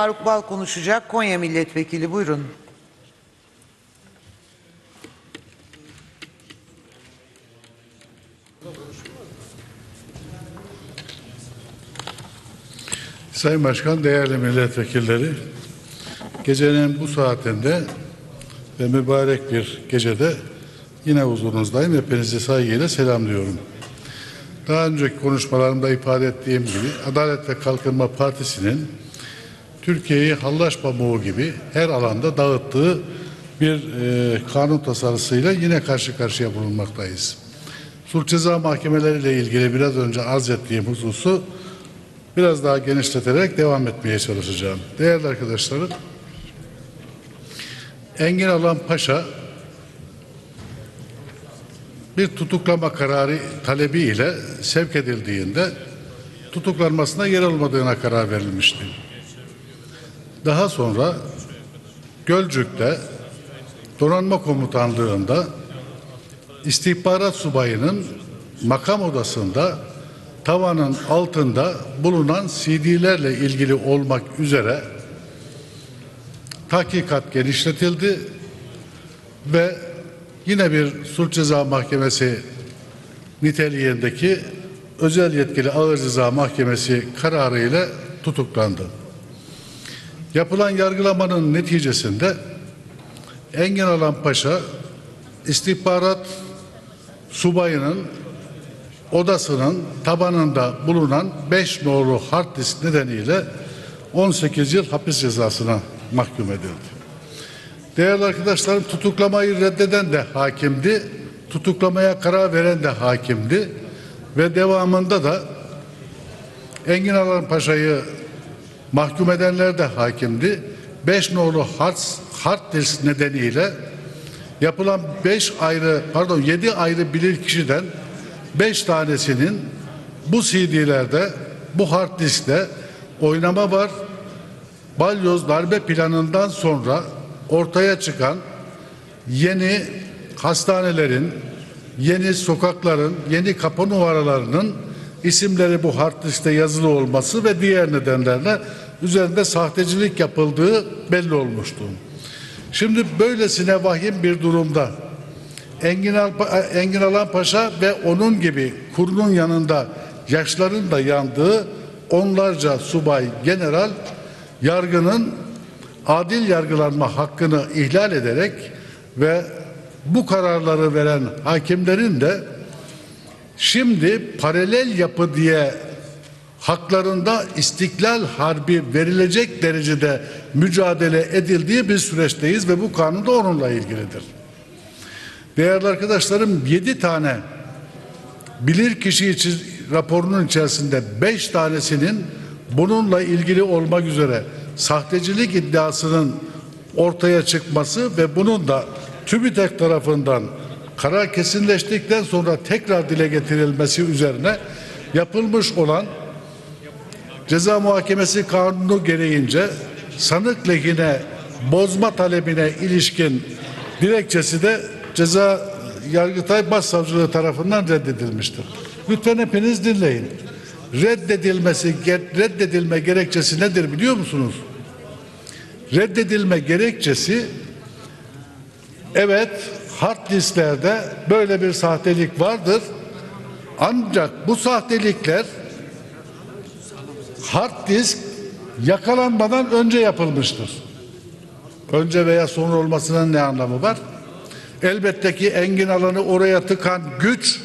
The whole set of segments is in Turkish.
Faruk Bal konuşacak. Konya Milletvekili buyurun. Sayın Başkan, değerli milletvekilleri, gecenin bu saatinde ve mübarek bir gecede yine huzurunuzdayım. Hepinizi saygıyla selamlıyorum. Daha önceki konuşmalarımda ifade ettiğim gibi Adalet ve Kalkınma Partisi'nin Türkiye'yi hallaç pamuğu gibi her alanda dağıttığı bir e, kanun tasarısıyla yine karşı karşıya bulunmaktayız. Suç ceza mahkemeleriyle ilgili biraz önce arz ettiğim hususu biraz daha genişleterek devam etmeye çalışacağım. Değerli arkadaşlarım, Engin Alan Paşa bir tutuklama kararı talebi ile sevk edildiğinde tutuklanmasına yer olmadığına karar verilmişti. Daha sonra Gölcük'te donanma komutanlığında istihbarat subayının makam odasında tavanın altında bulunan CD'lerle ilgili olmak üzere tahkikat genişletildi ve yine bir suç ceza mahkemesi niteliğindeki özel yetkili ağır ceza mahkemesi kararı ile tutuklandı. Yapılan yargılamanın neticesinde Engin Alan Paşa istihbarat subayının odasının tabanında bulunan 5 nolu hard disk nedeniyle 18 yıl hapis cezasına mahkum edildi. Değerli arkadaşlarım tutuklamayı reddeden de hakimdi, tutuklamaya karar veren de hakimdi ve devamında da Engin Alan Paşa'yı mahkum edenler de hakimdi. 5 nolu hard, hard disk nedeniyle yapılan 5 ayrı pardon 7 ayrı bilir kişiden 5 tanesinin bu CD'lerde bu hard diskte oynama var. Balyoz darbe planından sonra ortaya çıkan yeni hastanelerin, yeni sokakların, yeni kapı numaralarının isimleri bu hard diskte yazılı olması ve diğer nedenlerle üzerinde sahtecilik yapıldığı belli olmuştu. Şimdi böylesine vahim bir durumda Engin, Alpa, Engin Alan Paşa ve onun gibi kurunun yanında yaşların da yandığı onlarca subay general yargının adil yargılanma hakkını ihlal ederek ve bu kararları veren hakimlerin de şimdi paralel yapı diye haklarında istiklal harbi verilecek derecede mücadele edildiği bir süreçteyiz ve bu kanun da onunla ilgilidir. Değerli arkadaşlarım yedi tane bilir kişi için raporunun içerisinde beş tanesinin bununla ilgili olmak üzere sahtecilik iddiasının ortaya çıkması ve bunun da TÜBİTAK tarafından karar kesinleştikten sonra tekrar dile getirilmesi üzerine yapılmış olan ceza muhakemesi kanunu gereğince sanık lehine bozma talebine ilişkin dilekçesi de ceza Yargıtay Başsavcılığı tarafından reddedilmiştir. Lütfen hepiniz dinleyin. Reddedilmesi, reddedilme gerekçesi nedir biliyor musunuz? Reddedilme gerekçesi evet hard disklerde böyle bir sahtelik vardır. Ancak bu sahtelikler hard disk yakalanmadan önce yapılmıştır. Önce veya sonra olmasının ne anlamı var? Elbette ki engin alanı oraya tıkan güç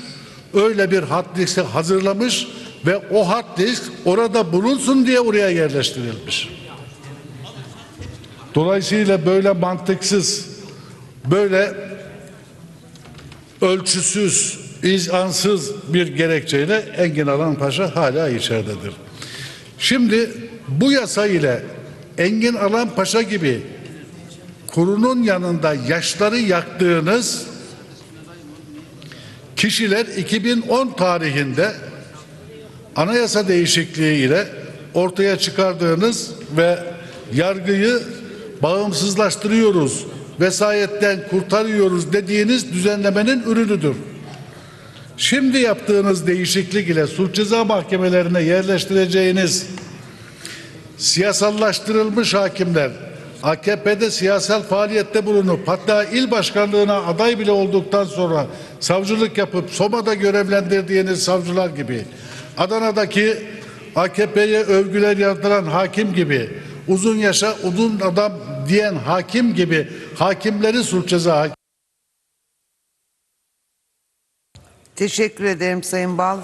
öyle bir hard disk hazırlamış ve o hard disk orada bulunsun diye oraya yerleştirilmiş. Dolayısıyla böyle mantıksız, böyle ölçüsüz, izansız bir gerekçeyle Engin Alan Paşa hala içeridedir. Şimdi bu yasa ile Engin Alan Paşa gibi kurunun yanında yaşları yaktığınız kişiler 2010 tarihinde anayasa değişikliği ile ortaya çıkardığınız ve yargıyı bağımsızlaştırıyoruz, vesayetten kurtarıyoruz dediğiniz düzenlemenin ürünüdür. Şimdi yaptığınız değişiklik ile suç ceza mahkemelerine yerleştireceğiniz siyasallaştırılmış hakimler, AKP'de siyasal faaliyette bulunup hatta il başkanlığına aday bile olduktan sonra savcılık yapıp Soma'da görevlendirdiğiniz savcılar gibi, Adana'daki AKP'ye övgüler yazdıran hakim gibi, uzun yaşa uzun adam diyen hakim gibi hakimleri suç ceza hakim Teşekkür ederim Sayın Bal.